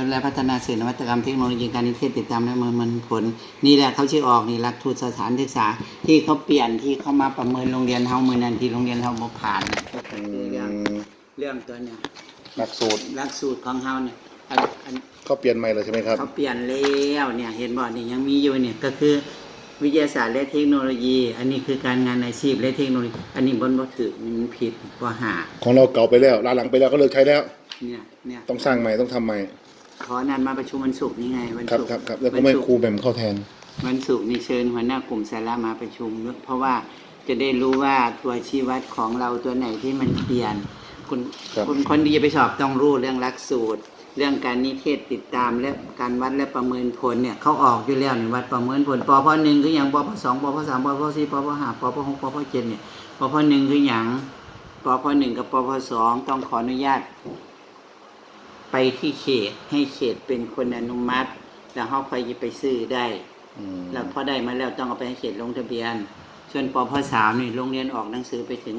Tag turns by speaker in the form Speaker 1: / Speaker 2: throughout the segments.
Speaker 1: นุษย์และพัฒนาสื่อนวัตกรรมเทคโนโลยีการนิเทศติดตามและประเมินผล นี่แหละเขาชื่อออกนี่หลักทูตสถานศึกษา ที่เขาเปลี่ยนที่เขามาประเมินโรงเรียนเฮามือนันที่โรงเรียนเฮาบ่ผ่านเนี่ยก็คือเรื่องเรื่องตัวเนี่ย
Speaker 2: หลักสูตร
Speaker 1: หลักสูตรของเฮาเนี่ยอันอัน
Speaker 2: ก็เปลี่ยนใหม่เลยใช่ไหมครับ
Speaker 1: เขาเปลี่ยนแล้วเนี่ยเห็นบ่นี่ยังมีอยู่เนี่ยก็คือวิทยาศาสตร์และเทคโนโลยี อันนี้คือการงานอาชีพและเทคโนโลยี อันนี้บนบ่ถือมันผิดบ่หา
Speaker 2: ของเราเก่าไปแล้วลาหลังไปแล้วก็เลิกใช้แล้ว
Speaker 1: เนี่ยเนี่ย
Speaker 2: ต้องสร้างใหม่ต้องทำใหม่
Speaker 1: ขอนัดมาประชุมวันศุกร์นี่ไงวัน
Speaker 2: ครับ
Speaker 1: ศุกร์
Speaker 2: ครับครับแล้วก็ไม่
Speaker 1: วันศุก
Speaker 2: ครูแบมเข้าแทน
Speaker 1: วันศุกร์นี่เชิญหัวหน้ากลุ่มสาระมาประชุมด้วยเพราะว่าจะได้รู้ว่าตัวชี้วัดของเราตัวไหนที่มันเปลี่ยนคุณ
Speaker 2: ครับ
Speaker 1: คุณคนที่จะไปสอบต้องรู้เรื่องหลักสูตร เรื่องการนิเทศติดตามและการวัดและประเมินผลเนี่ยเขาออกอยู่แล้วในวัดประเมินผลปพหนึ่งคืออย่างปพสองปพสามปพสี่ปพห้าปพหกปพเจ็ดเนี่ยปพหนึ่งคืออย่าง ปพหนึ่งกับปพสองต้องขออนุญาต ไปที่เขตให้เขตเป็นคนอนุมัติ แล้วเขาค่อยจะไปซื้อได้
Speaker 2: อืม
Speaker 1: แล้วพอได้มาแล้วต้องเอาไปให้เขตลงทะเบียน ส่วนปพสามนี่โรงเรียนออกหนังสือไปถึง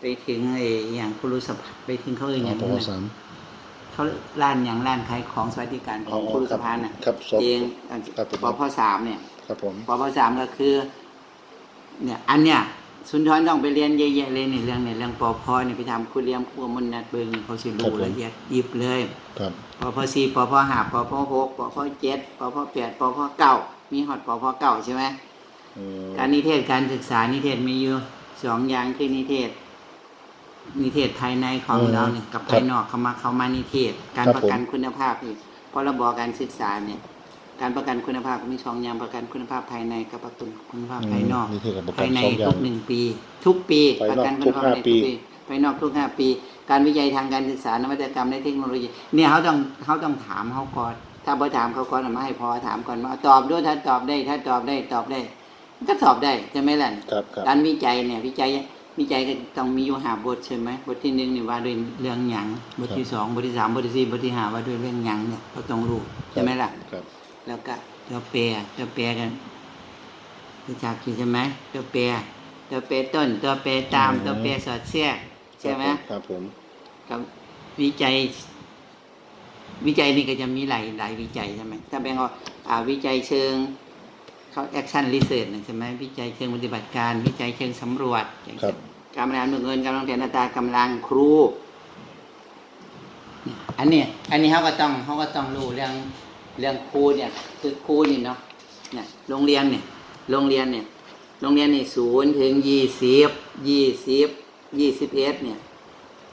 Speaker 1: ไปถึงไอ้อย่างครูสภาไปถึงเขาเอ่ยอ
Speaker 2: อ๋อย่างป
Speaker 1: นั้น
Speaker 2: ว
Speaker 1: น่ะ
Speaker 2: สาม
Speaker 1: เขาร้านอย่างร้านขายของสวัสดิการของ
Speaker 2: อ๋อ
Speaker 1: ครู
Speaker 2: ครั
Speaker 1: ส
Speaker 2: บ
Speaker 1: ภาน่ะ
Speaker 2: ครับสอบ
Speaker 1: เอง
Speaker 2: ครับผม
Speaker 1: ปพสามเนี่ย
Speaker 2: ครับผม
Speaker 1: ปพสามก็คือ เนี่ย อันเนี้ย สุนทรต้องไปเรียนเยอะๆเลยในเรื่องในเรื่องปพเนี่ยไปทำครูเรียมครูมนนัดเบิงนี่เขาสิรู้ละเอียดยิบเลย
Speaker 2: ครับ
Speaker 1: ปพสี่ปพห้าปพหกปพเจ็ดปพแปดปพเก้ามีหอดปพเก้าใช่ไหม
Speaker 2: อืม
Speaker 1: การนิเทศการศึกษานิเทศมีอยู่สองอย่างคือนิเทศ นิเทศภายในของเราเนี่ยกับภายนอกเขามาเขามานิเทศ การประกันคุณภาพนี่พรบการศึกษาเนี่ย การประกันคุณภาพมีสองอย่างประกันคุณภาพภายในกับประกันคุณภาพภายนอก
Speaker 2: นี่คือกับประกั
Speaker 1: ภานยใน
Speaker 2: สองอย่า
Speaker 1: ทุ
Speaker 2: ง
Speaker 1: กหนึ่งปี ทุกปี
Speaker 2: ภายนอก
Speaker 1: ประกันคุณภาพ
Speaker 2: ทุกห้า
Speaker 1: ใน
Speaker 2: ปี
Speaker 1: ภายนอกทุกห้าปี การวิจัยทางการศึกษานวัตกรรมและเทคโนโลยีเนี่ยเขาต้องเขาต้องถามเขาก่อน ถ้าพอถามเขาก่อนเอามาให้พอถามก่อนว่าตอบด้วยถ้าตอบได้ถ้าตอบได้ตอบได้มันก็ตอบได้ใช่ไหมล่ะ
Speaker 2: ครับครับ
Speaker 1: การวิจัยเนี่ยวิจัยวิจัยก็ต้องมีอยู่หาบทใช่ไหมบทที่หนึ่งนี่ว่าด้วยเรื่องหยังบทที่สองบทที่สามบทที่สี่บทที่ห้าว่าด้วยเรื่องหยังเนี่ยก็ต้องรู้ใช่ไหมล่ะ
Speaker 2: ครับ
Speaker 1: แล้วก็ตัวแปรตัวแปรกันรู้จักอยู่ใช่ไหมตัวแปรตัวแปรต้น ตัวแปรตาม ตัวแปรสอดแทรกใช่ไหม
Speaker 2: ครับผม
Speaker 1: กับวิจัย วิจัยนี่ก็จะมีหลายหลายวิจัยใช่ไหมถ้าแบ่งออกอ่าวิจัยเชิงเขาแอคชั่นรีเสิร์ชใช่ไหมวิจัยเชิงปฏิบัติการ วิจัยเชิงสำรวจอย่าง
Speaker 2: ครั
Speaker 1: เช่
Speaker 2: บ
Speaker 1: นการบริหารเงินการวางแผนอัตรากำลังครูเนี่ยอันนี้อันนี้เขาก็ต้องเขาก็ต้องรู้เรื่อง เรื่องครูเนี่ยคือครูนี่เนาะเนี่ยโรงเรียนเนี่ยโรงเรียนเนี่ยโรงเรียนนี่ศูนย์ถึงยี่สิบยี่สิบยี่สิบเอ็ดเนี่ย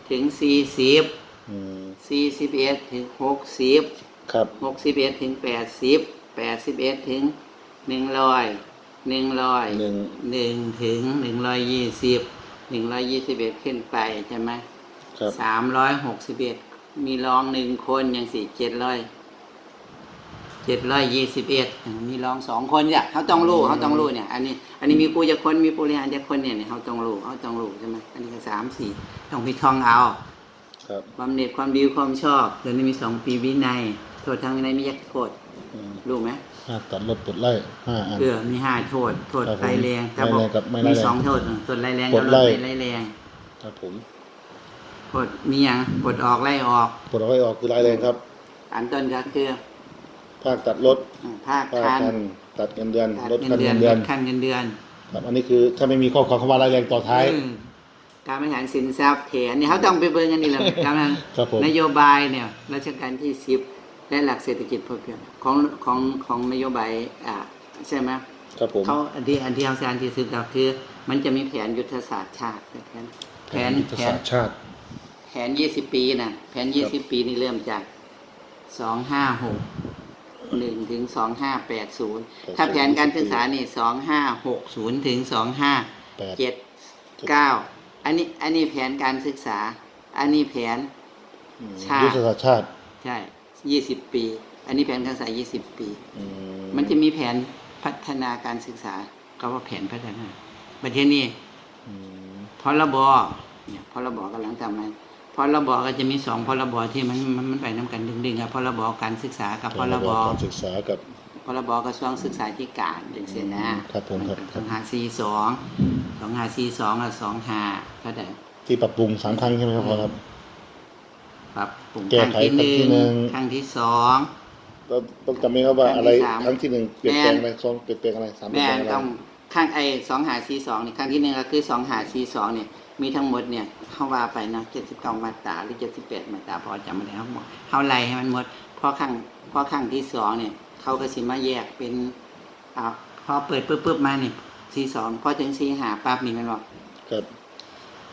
Speaker 1: ถึงสี่สิบ
Speaker 2: อืม
Speaker 1: สี่สิบเอ็ดถึงหกสิบ
Speaker 2: ครับ
Speaker 1: หกสิบเอ็ดถึงแปดสิบแปดสิบเอ็ดถึงหนึ่งร้อยหนึ่งร้อย
Speaker 2: หนึ่ง
Speaker 1: หนึ่งถึงหนึ่งร้อยยี่สิบหนึ่งร้อยยี่สิบเอ็ดขึ้นไปใช่ไหม
Speaker 2: ครับ
Speaker 1: สามร้อยหกสิบเอ็ดมีรองหนึ่งคนอย่างสี่เจ็ดร้อย เจ็ดร้อยยี่สิบเอ็ดมีรองสองคนเนี่ยเขาต้องรู้เขาต้องรู้เนี่ย อันนี้ อันนี้มีครูจะคนมีผู้บริหารจะคนเนี่ยเนี่ยเขาต้องรู้เขาต้องรู้ใช่ไหมอันนี้ก็สามสี่ต้องมีท่องเอา
Speaker 2: ครับ
Speaker 1: บำเหน็จความดีความชอบเดี๋ยวนี้มีสองปีวินัยโทษทางวินัยมียักโทษ
Speaker 2: อืม
Speaker 1: รู้ไหม
Speaker 2: ห้าตัดรถปลดไล่ห้าอัน
Speaker 1: เพื่อมีห้าโทษ โทษ
Speaker 2: ครับผม
Speaker 1: ไร้แรงแต่
Speaker 2: ร้าย
Speaker 1: บอ
Speaker 2: แร
Speaker 1: ก
Speaker 2: งกับไม่ร้าย
Speaker 1: มี
Speaker 2: แรง
Speaker 1: สองโทษโทษไร้แรง
Speaker 2: ปล
Speaker 1: กับ
Speaker 2: ด
Speaker 1: ล
Speaker 2: ไล่
Speaker 1: ดไปไร้แรง
Speaker 2: ครับผม
Speaker 1: โทษมีอย่างปลดออกไล่ออก
Speaker 2: ปลดเอาไว้ออกคือรายแรงครับ
Speaker 1: อันต้นก็คือ
Speaker 2: ภาคตัดรถ
Speaker 1: ภาค
Speaker 2: ภาค
Speaker 1: คัน
Speaker 2: คันตัดเงินเดือน
Speaker 1: ตัด
Speaker 2: ลด
Speaker 1: เงิ
Speaker 2: คั
Speaker 1: น
Speaker 2: น
Speaker 1: เดือน
Speaker 2: เงินเดื
Speaker 1: ล
Speaker 2: อน
Speaker 1: ดขั้นเงินเดือน
Speaker 2: ครับอันนี้คือถ้าไม่มีข้อความคำว่ารายแรงต่อท้าย
Speaker 1: อืมการบริหารสินทรัพย์แผนเนี่ยเขาต้องไปเบิ่งกันนี่แหละการบริหาร
Speaker 2: ครับผม
Speaker 1: นโยบายเนี่ยรัชกาลที่สิบและหลักเศรษฐกิจพอเพียงของของของนโยบายอ่าใช่ไหม
Speaker 2: ครับผม
Speaker 1: เขาอันที่อันที่เขาแซนที่สุดก็คือ มันจะมีแผนยุทธศาสตร์ชาติแผนแผน
Speaker 2: ยุทธ
Speaker 1: แผ
Speaker 2: ศานสตร์ชาติ
Speaker 1: แผนยี่สิบปีนะแผนยี่สิบปีนี่เริ่มจากสองห้าหก หนึ่งถึงสองห้าแปดศูนย์ถ้าแผนการศึกษานี่สองห้าหกศูนย์ถึงสองห้า
Speaker 2: แปด
Speaker 1: เจ็ดเก้าอันนี้อันนี้แผนการศึกษา อันนี้แผน
Speaker 2: อืม
Speaker 1: ชาติ
Speaker 2: ยุทธศาสตร์ชาติ
Speaker 1: ใช่ยี่สิบปี อันนี้แผนการศึกษายี่สิบปี
Speaker 2: อื
Speaker 1: มันจะมีแผนพัฒนาการศึกษาก็ว่าแผนพัฒนาประเทศนี้
Speaker 2: อืม
Speaker 1: พรบเนี่ยพรบกำลังทำมา พรบก็จะมีสองพรบที่มันมันมันไปน้กันดึงๆครับพรบการศึกษากับพรบ
Speaker 2: การศึกษากับ
Speaker 1: พรบกระทรวงศึกษาธิการดึงเสียนะครับ
Speaker 2: ผมครับ
Speaker 1: สองห้าสี่สองสองห้าสี่สองกับสองห้าก็ได้
Speaker 2: ที่ปรับปรุงสามครั้งใช่ไหมครับพ่อครับ
Speaker 1: ปรับปรุง
Speaker 2: แก้
Speaker 1: ครั้ง
Speaker 2: ไข
Speaker 1: ที่ห
Speaker 2: ครั้งที่หนึ่
Speaker 1: นึ่ง
Speaker 2: ง
Speaker 1: ครั้งที่สอง
Speaker 2: ต้องต้องจำไหมครับว่าอะไร
Speaker 1: ครั้งที่สาม
Speaker 2: ครั้งที่หนึ่งเปลี่ยนแปลง
Speaker 1: แม่น
Speaker 2: อะไรสองเปลี่ยนแปลงอะไรสามเปลี่ยน
Speaker 1: แม่
Speaker 2: แปลงอะไร
Speaker 1: ต้องข้างไอสองหาซีสองนี่ครั้งที่หนึ่งก็คือสองหาซีสองเนี่ย มีทั้งหมดเนี่ยเข้าว่าไปนะเจ็ดสิบเก้ามาตราหรือเจ็ดสิบแปดมาตราพอจำไม่ได้ทั้งหมดเข้าไล่ให้มันหมดเพราะครั้งเพราะครั้งที่สองเนี่ยเขาก็สิมาแยกเป็นอ่าพอเปิดปุ๊บปุ๊บมาเนี่ยซีสองพอถึงซีหาปั๊บนี่มันบอก
Speaker 2: ครับ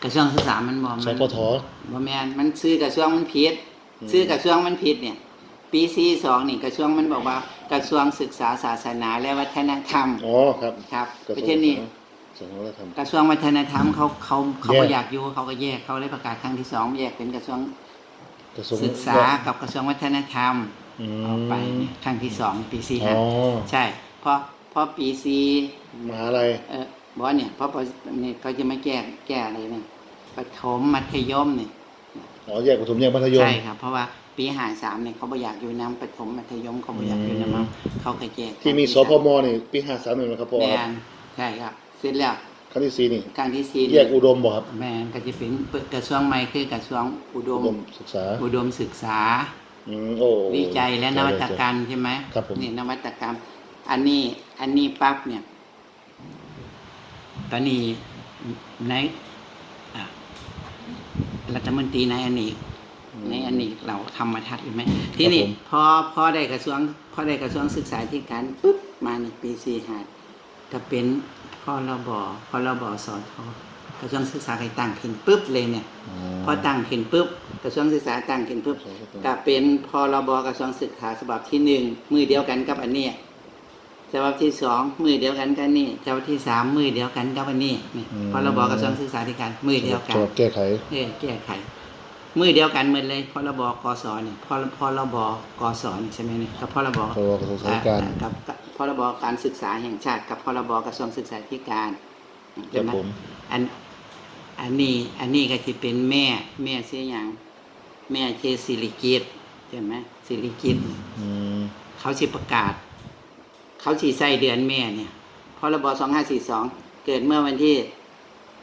Speaker 1: กระทรวงศึกษามันบอก
Speaker 2: ส
Speaker 1: มัน
Speaker 2: ปท
Speaker 1: บ่แมนมันซื้อกระทรวงมันผิด
Speaker 2: อืม
Speaker 1: ซื้อกระทรวงมันผิดเนี่ย ปีซีสองนี่กระทรวงมันบอกว่ากระทรวงศึกษาศาสนาและวัฒนธรรม
Speaker 2: อ๋อครับ
Speaker 1: ครับ
Speaker 2: กระท
Speaker 1: ป
Speaker 2: รว
Speaker 1: ระ
Speaker 2: ง
Speaker 1: เทศนี้
Speaker 2: สาธารณธรรม
Speaker 1: กระทรวงวัฒนธรรมเขาเขาเขา
Speaker 2: แยก
Speaker 1: ก็อยากอยู่เขาก็แยกเขาเลยประกาศครั้งที่สองแยกเป็นกระทรวง
Speaker 2: กระทรวง
Speaker 1: ศึกษากับกระทรวงวัฒนธรรม
Speaker 2: อืม
Speaker 1: ออกไปเนี่ยครั้งที่สองปีซี
Speaker 2: อ๋
Speaker 1: ห้า
Speaker 2: อ
Speaker 1: ใช่เพราะเพราะปีซี
Speaker 2: มหาลัย
Speaker 1: เออบอกว่าเนี่ยเพราะพอเนี่ยเขาจะมาแก้แก้อะไรเนี่ยปฐมมัธยมเนี่ย
Speaker 2: อ๋อแยกประถมแยกมัธยม
Speaker 1: ใช่ครับ เพราะว่าปีหาสามเนี่ยเขาบ่อยากอยู่น้ำปฐมมัธยมเขาบ่อยากอยู่น้ำ
Speaker 2: อืม
Speaker 1: เขาก็แยก
Speaker 2: ที่มีสพมนี่ปีห้าสามหนึ่งนะครับพ่อ
Speaker 1: แม
Speaker 2: ครับ
Speaker 1: นใช่ครับ เสร็จแล้ว
Speaker 2: ครั้งที่สี่นี่
Speaker 1: การที่สี่
Speaker 2: แยกอุดมบ่ครับ
Speaker 1: แมนก็จะเป็นกระทรวงใหม่คือกระทรวงอุด
Speaker 2: อุ
Speaker 1: ม
Speaker 2: ดมศึกษา
Speaker 1: อุดมศึกษา
Speaker 2: อืมโอ้
Speaker 1: วิจัยและนวัตกรรมใช่ไหม
Speaker 2: ครับผม
Speaker 1: นี่นวัตกรรม อันนี้อันนี้ปั๊บเนี่ย ตอนนี้ในอะรัฐมนตรีในอันนี้ในอันนี้เราทำมาทัดหรือไหมที่นี่
Speaker 2: ผม
Speaker 1: พอพอได้กระทรวงพอได้กระทรวงศึกษาธิการปุ๊บมาในปีสี่ห้าก็เป็นพ รบพรบสทกระทรวงศึกษาใครตั้งขึ้นปุ๊บเลยเนี่ย พอตั้งขึ้นปุ๊บกระทรวงศึกษาตั้งขึ้นปุ๊บก็เป็นพรบกระทรวงศึกษาฉบับที่หนึ่งมือเดียวกันกับอันเนี้ยฉบับที่สองมือเดียวกันกันนี่ฉบับที่สามมือเดียวกันกับอันนี้นี่
Speaker 2: อืม
Speaker 1: พรบกระทรวงศึกษาธิการมือเดียวกัน
Speaker 2: ฉบับแก้ไข
Speaker 1: เออแก้ไขมือเดียวกันหมดเลยพรบกศเนี่ยพรพรบกศนี่ใช่ไหมเนี่ยกับพรบ
Speaker 2: พรบกระทรวงศึกษาธิการ
Speaker 1: อ่กับกับ พรบการศึกษาแห่งชาติ กับพรบกระทรวงศึกษาธิการ
Speaker 2: ค
Speaker 1: ใช่
Speaker 2: รับ
Speaker 1: ไหม
Speaker 2: ผม
Speaker 1: อันอันนี้อันนี้ก็จะเป็นแม่แม่เสียอย่างแม่เชสิริกิตใช่ไหมสิริกิต
Speaker 2: อืม
Speaker 1: เขาสิประกาศ เขาสีใส่เดือนแม่เนี่ยพรบสองห้าสี่สองเกิดเมื่อวันที่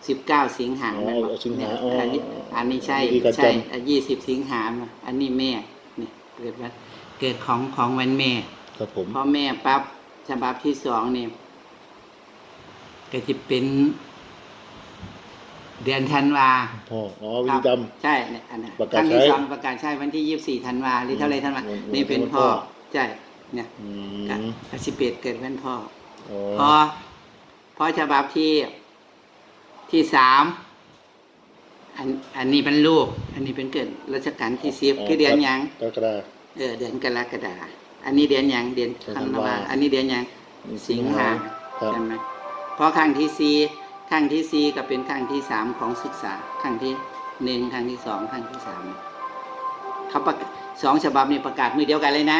Speaker 1: สิบเก้าสิงหา
Speaker 2: อ๋อ
Speaker 1: แม่นบ่
Speaker 2: เอาสิงหาอ๋อ
Speaker 1: อันนี้อันนี้ใช่
Speaker 2: วิธีการ
Speaker 1: ใช่
Speaker 2: จ
Speaker 1: ยี่สิบสิงหามาอันนี้แม่เนี่ยเกิดวันเกิดของของวันแม่
Speaker 2: ครับผม
Speaker 1: พอแม่ปั๊บ ฉบับที่สองเนี่ยก็จะเป็น เดือนธันวา
Speaker 2: พ่ออ๋อวิธีจ
Speaker 1: ใช่เนี่ยอันนั้น
Speaker 2: ประ
Speaker 1: ค
Speaker 2: กาศ
Speaker 1: รั้งที่
Speaker 2: ใช้
Speaker 1: สองประกาศใช้วันที่ยี่สิบสี่ธันวาหรือเท่าไรธันวา
Speaker 2: วัน
Speaker 1: นี่เป็น
Speaker 2: วัน
Speaker 1: พ่อ
Speaker 2: พ่อ
Speaker 1: ใช่เนี่ยำ
Speaker 2: อื
Speaker 1: ก็
Speaker 2: ม
Speaker 1: ก็สิบเอ็ดเกิดเป็นพ่อ
Speaker 2: อ๋อ
Speaker 1: พอพอฉบับที่ที่สามอันอันนี้เป็นลูก อันนี้เป็นเกิดรัชกาลที่สิบคือเดือนหยัง
Speaker 2: กรกฎา
Speaker 1: เออเดือนกรกฎา อันนี้เดือนหยังเดือน
Speaker 2: ธั
Speaker 1: ธั
Speaker 2: น
Speaker 1: น
Speaker 2: วาวา
Speaker 1: อันนี้เดือนหยังสิงหา
Speaker 2: ครับ
Speaker 1: ใช่ไหมเพราะครั้งที่สี่ครั้งที่สี่ก็เป็นครั้งที่สามของศึกษาครั้งที่หนึ่งครั้งที่สองครั้งที่สามเขาประกาศสองฉบับนี้ประกาศมือเดียวกันเลยนะ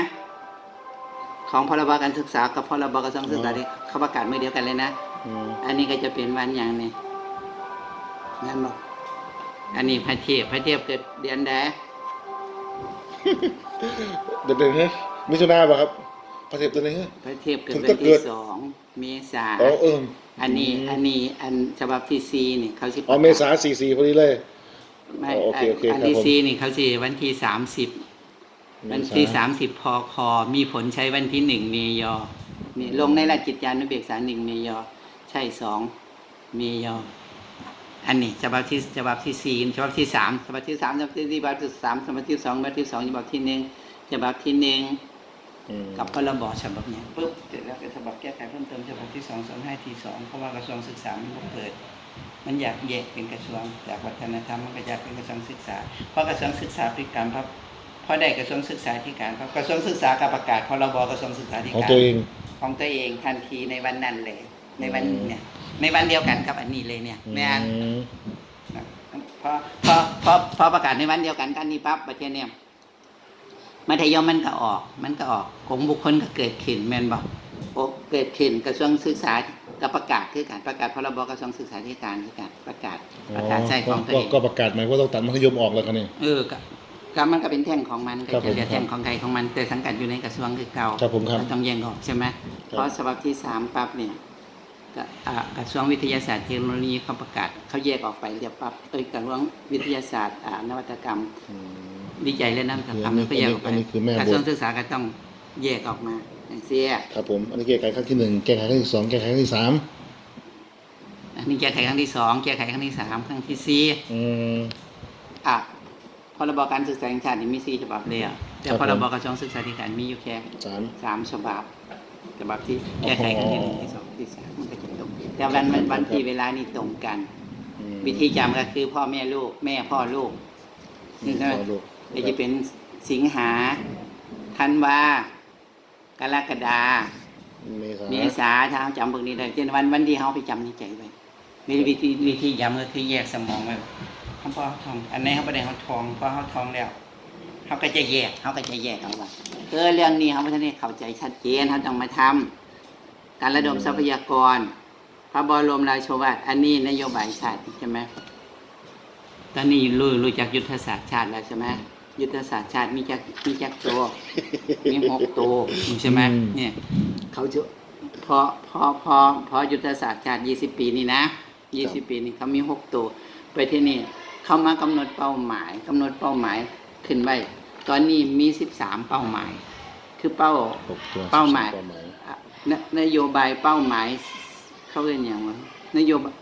Speaker 1: ของพรบการศึกษากับพรบกระทรวงศึกษาที่เขาประกาศมือเดียวกันเลยนะ
Speaker 2: อืม
Speaker 1: อันนี้ก็จะเป็นวันอย่างนี้นั่นบอกอันนี้พระเทพพระเทพเกิดเดือนใด
Speaker 2: เดี๋ยวเดี๋ยวนะ มิถุนาป่ะครับประเทศตัวไหนฮะ
Speaker 1: พระเทพเกิด
Speaker 2: ถึง
Speaker 1: วั
Speaker 2: จะ
Speaker 1: น
Speaker 2: เกิ
Speaker 1: ที่
Speaker 2: ด
Speaker 1: สองเมษา
Speaker 2: อ๋อเออ
Speaker 1: อันนี้อันนี้อันฉบับที่สี่นี่เขาสิ
Speaker 2: อ๋อเมษาสี่สี่พอดีเลย
Speaker 1: ไม่
Speaker 2: อ๋อโอเคโอเค
Speaker 1: อัน
Speaker 2: ครับ
Speaker 1: ที่
Speaker 2: ผม
Speaker 1: สี่นี่เขาสิวันที่สามสิบวันที่สามสิบพคมีผลใช้วันที่หนึ่งเมยอนี่ลงในราชกิจจานุเบกษาหนึ่งเมยอใช่สองเมยออันนี้ฉบับที่ฉบับที่สี่ฉบับที่สามฉบับที่สามฉบับที่สี่ฉบับที่สามฉบับที่สองฉบับที่สองฉบับที่หนึ่งฉบับที่หนึ่ง
Speaker 2: อืม
Speaker 1: กับพรบฉบับเนี้ยปุ๊บเสร็จแล้วก็ฉบับแก้ไขเพิ่มเติมฉบับที่สองสองห้าทีสองเพราะว่ากระทรวงศึกษามันก็เปิด มันอยากแยกเป็นกระทรวงจากวัฒนธรรมมันก็อยากเป็นกระทรวงศึกษา เพราะกระทรวงศึกษาเป็นการพับพอได้กระทรวงศึกษาธิการครับกระทรวงศึกษากับประกาศพรบกระทรวงศึกษาธิ
Speaker 2: ของ
Speaker 1: การ
Speaker 2: ตัวเอง
Speaker 1: ของตัวเองทันทีในวันนั้นเลย ในวัน
Speaker 2: อืม
Speaker 1: เนี่ย ในวันเดียวกันกับอันนี้เลยเนี่ยแม่น
Speaker 2: อืม
Speaker 1: พอพอพอพอประกาศในวันเดียวกันกันนี้ปั๊บประเทศเนี่ย มัธยมมันก็ออก มันก็ออกของบุคคลก็เกิดขึ้นแม่นบอกโอ้เกิดขึ้นกระทรวงศึกษาก็ประกาศคือการประกาศพรบกระทรวงศึกษาธิการคือการประกาศประกาศใช้ของตัว
Speaker 2: ก็
Speaker 1: เอง
Speaker 2: ก็ประกาศหมายว่าต้องตัดมัธยมออกแล้วครับเนี่ย
Speaker 1: เออก็ก็มันก็เป็นแท่งของมันก็
Speaker 2: ครับผม
Speaker 1: จะเรียกแท่งของใครของมันแต่สังกัดอยู่ในกระทรวงคือเก่า
Speaker 2: ครับผมครับ
Speaker 1: ก็ต้องแยกออกใช่ไหม
Speaker 2: ครับ
Speaker 1: เพราะฉบับที่สามปั๊บเนี่ยก็อ่ากระทรวงวิทยาศาสตร์เทคโนโลยีเขาประกาศเขาแยกออกไปเรียบปั๊บเอ้ยกระทรวงวิทยาศาสตร์อ่านวัตกรรม
Speaker 2: อืม
Speaker 1: วิจัยและนำ
Speaker 2: คือ
Speaker 1: ทำ
Speaker 2: อันนี้
Speaker 1: ก็แยกออกไป
Speaker 2: อันนี้คือแม่บท
Speaker 1: กระทรวงศึกษาก็ต้องแยกออกมาอย่างเสีย
Speaker 2: ครับผมอันนี้แก้ไขครั้งที่หนึ่งแก้ไขครั้งที่สองแก้ไขครั้งที่สาม
Speaker 1: อันนี้แก้ไขครั้งที่สองแก้ไขครั้งที่สามครั้งที่สี่
Speaker 2: อืม
Speaker 1: อะพรบการศึกษาแห่งชาตินี่มีสี่ฉบับเลยอะแต่
Speaker 2: ครับ
Speaker 1: พรบ
Speaker 2: ผม
Speaker 1: กระทรวงศึกษาธิการมีอยู่แค่
Speaker 2: สาม
Speaker 1: สามฉบับฉบับที่แก้ไขครั้งที่หนึ่งที่สองที่สามมันก็จะตรงแต่วันวันวันที่เวลานี่ตรงกัน
Speaker 2: อืม
Speaker 1: วิธีจำก็คือพ่อแม่ลูก แม่พ่อลูก
Speaker 2: อืม
Speaker 1: ใช่ไหม
Speaker 2: ต่อลูก
Speaker 1: เดี๋ยวจะเป็นสิงหาธันวากรกฎา
Speaker 2: เมษา
Speaker 1: เมษาถ้าเราจำพวกนี้ได้เช่นวันวันที่เขาไปจำในใจไว้วิธีวิธีวิธีจำก็คือแยกสมองไว้เขาพอเขาทอง อันไหนเขาประเด็นเขาทองพอเขาทองแล้วเขาก็จะแยกเขาก็จะแยกเอาว่าเออเรื่องนี้เขาไม่ได้เข้าใจชัดเจนเขาต้องมาทำการระดมทรัพยากร พระบรมราโชวาทอันนี้นโยบายชาติใช่ไหมตอนนี้รู้รู้จักยุทธศาสตร์ชาติแล้วใช่ไหม ยุทธศาสตร์ชาติมีจักมีจักตัวมีหกตัวใช่ไหมเนี่ยเขาจะพอพอพอพอยุทธศาสตร์ชาติยี่สิบปีนี่นะยี่สิบปีนี่เขามีหกตัวไปที่นี่เขามากำหนดเป้าหมายกำหนดเป้าหมายขึ้นไว้ตอนนี้มีสิบสามเป้าหมาย คือเป้า
Speaker 2: หกตัว
Speaker 1: เป้าหมาย
Speaker 2: เป้าหมาย
Speaker 1: อะนนโยบายเป้าหมาย เขาเรียกอย่างว่านโยบาย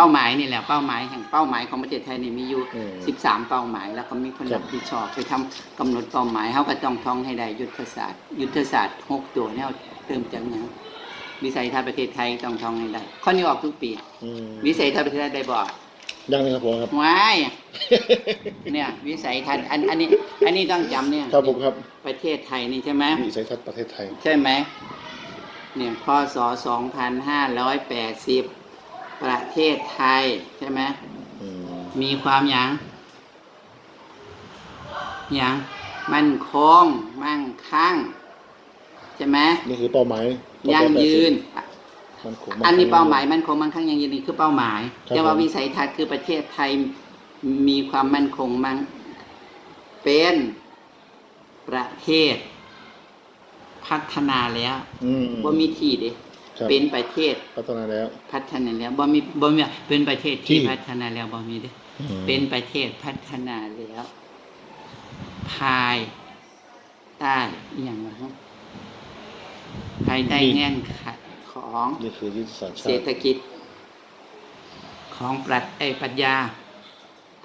Speaker 1: เป้าหมายนี่แหละเป้าหมายแห่งเป้าหมายของประเทศไทยนี่มีอยู่
Speaker 2: อืม
Speaker 1: สิบสามเป้าหมาย แล้วก็มีคน
Speaker 2: ครั
Speaker 1: รับบผิดชอบไปทำกำหนดเป้าหมายเขาก็ต้องท่องให้ได้ยุทธศาสตร์ ยุทธศาสตร์หกตัวเนี่ยเติมจากอย่างวิสัยทัศน์ประเทศไทยต้องท่องให้ได้ข้อนี้ออกทุกปี
Speaker 2: อืม
Speaker 1: วิสัยทัศน์ประเทศไทยได้บอก
Speaker 2: ยังเลยครับผมครับ
Speaker 1: ว้ายเนี่ยวิสัยทัศน์อันอันนี้ อันนี้ต้องจำเนี่ย
Speaker 2: ครับผมครับ
Speaker 1: ประเทศไทยนี่ใช่ไหม
Speaker 2: วิสัยทัศน์ประเทศไทย
Speaker 1: ใช่ไหมเนี่ยพศสองพันห้าร้อยแปดสิบ ประเทศไทยใช่ไหม
Speaker 2: อืม
Speaker 1: มีความหยังหยังมั่นคง มั่งคั่งใช่ไหม
Speaker 2: นี่คือเป้าหมาย
Speaker 1: ยั่งยืน
Speaker 2: มันคง
Speaker 1: อันนี้เป้าหมายมั่นคงมั่งคั่งยั่งยืนนี่คือเป้าหมาย
Speaker 2: ครับ
Speaker 1: แต่ว่า
Speaker 2: ผม
Speaker 1: วิสัยทัศน์คือประเทศไทยมีความมั่นคงมั่งเป็นประเทศ พัฒนาแล้ว
Speaker 2: อืม
Speaker 1: ว่ามีที่เด้
Speaker 2: ครับ
Speaker 1: เป็นประเทศ
Speaker 2: พัฒนาแล้ว
Speaker 1: พัฒนาแล้วบ่มีบ่มีเป็นประเทศ
Speaker 2: ที่
Speaker 1: ที่ พัฒนาแล้วบ่มีเด้
Speaker 2: อืม
Speaker 1: เป็นประเทศพัฒนาแล้ว ภายใต้อหย่างไรภายใต้เงื่อนไขของ
Speaker 2: นี่คือยุทธศาสตร์ชา
Speaker 1: เศรษ
Speaker 2: ติ
Speaker 1: ฐกิจ ของปรัชไอยปรัชญา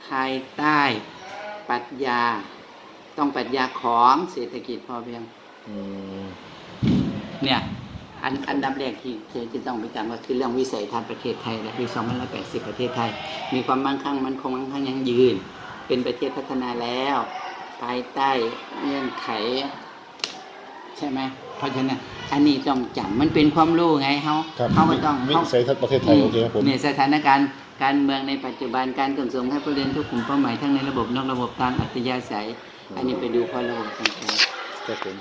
Speaker 1: ภายใต้ปรัชญา ต้องปรัชญาของเศรษฐกิจพอเพียง
Speaker 2: อืม
Speaker 1: เนี่ย อันอันดับแรกที่ที่ที่ต้องไปจำก็คือเรื่องวิสัยทัศน์ประเทศไทยและปี2580 ประเทศไทย มีความมั่งคั่งมันคงมั่งคั่งยั่งยืน เป็นประเทศพัฒนาแล้ว ภายใต้เงื่อนไข ใช่ไหมเพราะฉะนั้นอันนี้ต้องจำมันเป็นความรู้ไงเขา
Speaker 2: ครับ
Speaker 1: เขาก็ต้อง
Speaker 2: วิ
Speaker 1: เขา
Speaker 2: สัยทัศน์ประเทศไทยโอเคครับผม
Speaker 1: เนี่ยสถานการณ์การเมืองในปัจจุบันการขนส่งให้ผู้เรียนทุกกลุ่มเป้าหมายทั้งในระบบนอกระบบตามอัตยาศัย อันนี้ไปดูข้อระบบต่างๆ
Speaker 2: ครับผม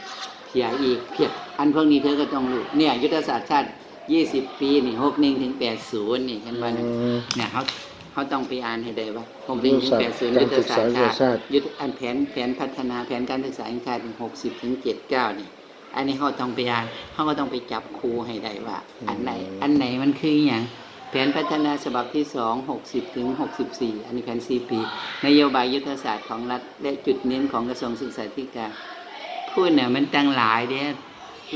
Speaker 1: เพียอีกเพียอันพวกนี้เธอก็ต้องรู้เนี่ยยุทธศาสตร์ชาติ20ปีนี่61ถึง80นี่เห็นไหม
Speaker 2: อืม
Speaker 1: เนี่ยเขาเขาต้องไปอ่านให้ได้ว่า61ถึง80
Speaker 2: ยุ
Speaker 1: ยุ
Speaker 2: ท
Speaker 1: ท
Speaker 2: ธ
Speaker 1: ธ
Speaker 2: ศา
Speaker 1: ศา
Speaker 2: ส
Speaker 1: ส
Speaker 2: ต
Speaker 1: ต
Speaker 2: ร์
Speaker 1: ร์
Speaker 2: ชา
Speaker 1: ชา
Speaker 2: ติ
Speaker 1: ติยุทธอันแผนแผนพัฒนาแผนการศึกษาแห่งชาติ60ถึง79นี่อันนี้เขาต้องไปอ่านเขาก็ต้องไปจับครูให้ได้ว่า อันไหน อันไหนมันคืออหย่างแผนพัฒนาฉบับที่ 2 60 ถึง 64 อันนี้แผน 4 ปี นโยบายยุทธศาสตร์ของรัฐและจุดเน้นของกระทรวงศึกษาธิการ พูดเนี่ยมันตั้งหลายเด้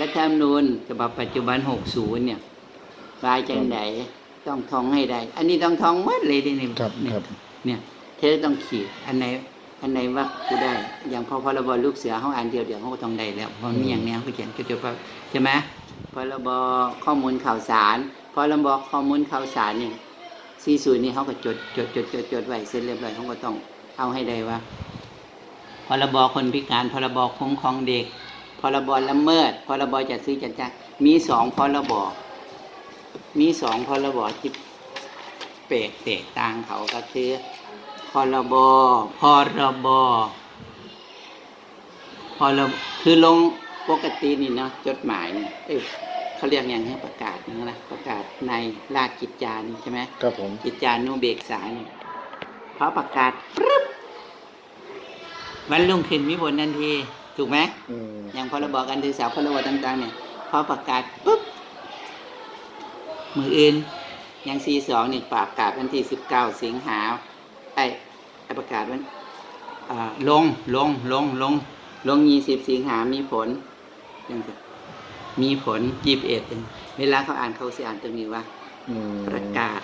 Speaker 1: รัฐธรรมนูญฉบับปัจจุบัน60เนี่ยรายจังไดต้องท่องให้ได้ อันนี้ต้องท่องหมดเลยเดิเนี่ย
Speaker 2: ครับ
Speaker 1: เนี่ย
Speaker 2: ครับ
Speaker 1: เนี่ยเธอต้องขีดอันไหนอันไหนว่ากูได้ อย่างพอพรบลูกเสือเขาอ่านเดียวเดียวเขาก็ต้องได้แล้วเพราะมีอย่างเนี้ยเขาเขียนจบๆใช่ไหมพรบข้อมูลข่าวสารพรบข้อมูลข่าวสารนี่ซีซูนี่เขาก็จดจดจดจดจดไว้เสร็จเรียบร้อยเขาก็ต้องเอาให้ได้ว่า พรบคนพิการ พรบคุ้มครองเด็ก พรบละเมิด พรบจัดซื้อจัดจ้างมีสองพรบมีสองพรบที่เปรกแตกต่างเขาก็คือพรบพรบพรบคือลงปกตินี่เนาะจดหมายนี่เอ้ยเขาเรียกอย่างนี้ประกาศนะนะ ประกาศในราชกิจจานี่ใช่ไหม
Speaker 2: ครับผม
Speaker 1: กิจจานุเบกษาเนี่ยพอประกาศปึ๊บ วันรุ่งขึ้นมีผลทันทีถูกไหม
Speaker 2: อืม
Speaker 1: อย่างพรบการศึกษาพรบต่าง ๆ เนี่ย พอประกาศปุ๊บมืออื่นอย่างซีสองนี่ประกาศวันที่สิบเก้าสิงหาไอ้ไอ้ประกาศวันอ่าลงลงลงลงลงยี่สิบสิงหามีผลยังไงมีผลยี่สิบเอ็ดเวลาเขาอ่านเขาสิอ่านตรงนี้ว่า
Speaker 2: อืม
Speaker 1: ประกาศ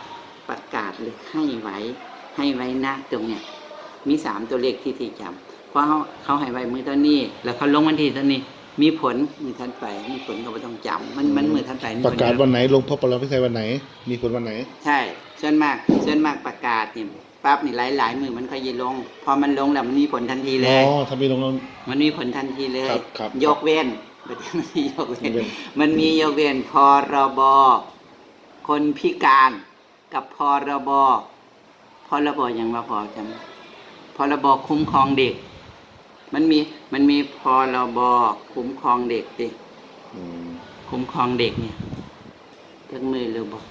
Speaker 1: ประกาศเลยให้ไว้ ให้ไว้นะตรงเนี้ยมีสามตัวเลขที่ที่จำ เพราะเขาเขาให้ไว้มือเท่านี้ แล้วเขาลงวันที่เท่านี้ มีผลมือทันไป มีผลก็ไม่ต้องจำมันมันมือทันไปนี่
Speaker 2: ประกาศ
Speaker 1: คนเดียว
Speaker 2: วันไหนลงพระปรมิตรวันไหน มีผลวันไหน
Speaker 1: ใช่ส่วนมากส่วนมากประกาศเนี่ยปั๊บนี่หลายหลายๆมือมันค่อยจะลง พอมันลงแล้วมันมีผลทันทีเล
Speaker 2: อ๋อยถ้าไม่ลงแล้ว
Speaker 1: มันมีผลทันทีเลย
Speaker 2: ครับครับ
Speaker 1: ยกเว้นประเดี๋ยวมันมียกเว้น
Speaker 2: ยกเว้น
Speaker 1: มันมียกเว้นพรบคนพิการกับพรบพรบอย่างว่าพอจำพรบคุ้มครองเด็ก มันมีมันมีพรบคุ้มครองเด็กดิ
Speaker 2: อืม
Speaker 1: คุ้มครองเด็กเนี่ยจักมือหรือบอก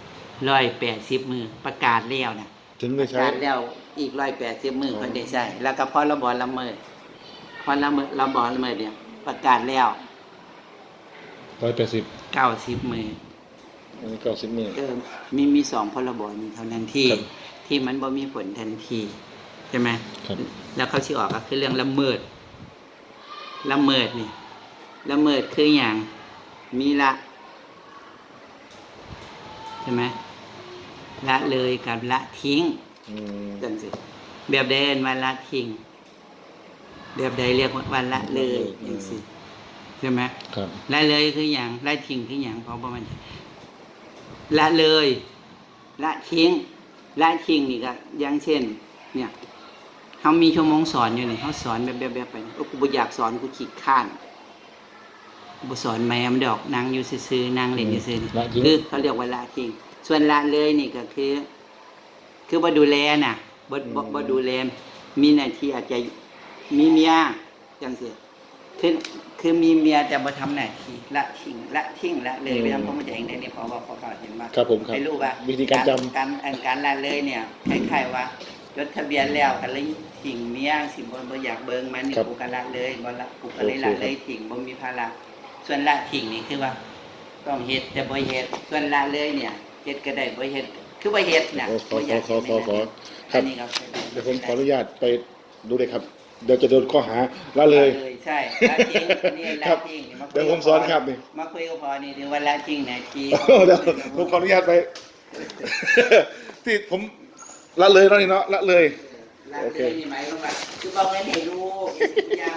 Speaker 1: ร้อยแปดสิบมือประกาศแล้วนะ
Speaker 2: ถึง
Speaker 1: ป
Speaker 2: ได้
Speaker 1: ระ
Speaker 2: ใช้
Speaker 1: กาศแล้วอีกร้อยแปดสิบมือ
Speaker 2: อ๋อ
Speaker 1: คนได้ใช้แล้วก็พรบละเมิดพรบละเมิดละเมิดเนี่ย ประกาศแล้ว
Speaker 2: ร้อยแปดสิบ
Speaker 1: เก้าสิบมือ
Speaker 2: อันนี้เก้าสิบหมื่น
Speaker 1: เออมีมีสองพรบนี้เท่านั้นที่
Speaker 2: ครับ
Speaker 1: ที่มันบ่มีผลทันทีใช่ไหม
Speaker 2: ครับ
Speaker 1: แล้วเขาชี้ออกก็คือเรื่องละเมิด ละเมิดนี่ละเมิดคืออย่างมีละใช่ไหมละเลยกับละทิ้ง
Speaker 2: อืม
Speaker 1: จังสิแบบใดเอิ้นว่าละทิ้งแบบใดเรียกว่าละเลยจังสิใช่ไหม
Speaker 2: ครับ
Speaker 1: ละเลยคืออย่างละทิ้งคืออย่างเพราะว่ามันละเลย ละทิ้งละทิ้งนี่ก็อย่างเช่น เนี่ย เขามีชั่วโมงสอนอยู่นี่เขาสอนแบบแบบแบบไปโอ้กูบ่อยากสอนกูขี้ข้านบ่สอนแม่มันดอกนางอยู่ซื่อๆนางเล่นอยู่ซื่อๆ
Speaker 2: ละทิ้ง
Speaker 1: คือเขาเรียกว่าละทิ้งส่วนละเลยนี่ก็คือ คือบ่ดูแลน่ะบ่บ่บ่ดูแลมีหน้าที่อาจจะมีเมียจังซี่คือคือมีเมียแต่บ่ทำหน้าที่ละทิ้งละทิ้งละเลยไปทำความเข้าใจเองได้เนี่ยเพราะว่าพอเขาเห็นว่า
Speaker 2: ครับผมครับ
Speaker 1: ให้รู้ว่า
Speaker 2: วิธีการจำ
Speaker 1: การการการละเลยเนี่ยคล้ายๆว่า จดทะเบียนแล้วกันเลยทิ้งเมียสิบ่บ่อยากเบิ่งมันนี่
Speaker 2: ครับ
Speaker 1: กูก็ละเลยบ่ละกูก็เลยละ
Speaker 2: โอเคครับ
Speaker 1: เลยทิ้งบ่มีภาระส่วนละทิ้งนี่คือว่า ต้องเฮ็ดแต่บ่เฮ็ดส่วนละเลยเนี่ยเฮ็ดก็ได้บ่เฮ็ดคือบ่เฮ็ดน่ะ
Speaker 2: ขอขอ
Speaker 1: บ่อยาก
Speaker 2: ขอขอขอค
Speaker 1: อั
Speaker 2: รั
Speaker 1: น
Speaker 2: บ
Speaker 1: นี้ครับ
Speaker 2: เดี๋ยวผมขออนุญาตไปดูเลยครับ เดี๋ยวจะโดนข้อหาละเลย
Speaker 1: ใช่ละจริงนี่ละ
Speaker 2: ครับ
Speaker 1: จริงาคุ
Speaker 2: เดี๋ยวผมสอนครับนี่
Speaker 1: มาคุยกับพอนี่ถือว่าละจริงนะจี
Speaker 2: เดี๋ยวผมขออนุญาตไป ที่ผม ละเลยเนาะนี่เนาะละเลย
Speaker 1: ละเลยนี่หมายความว่าคือบอกเงินให้ลูกอย่า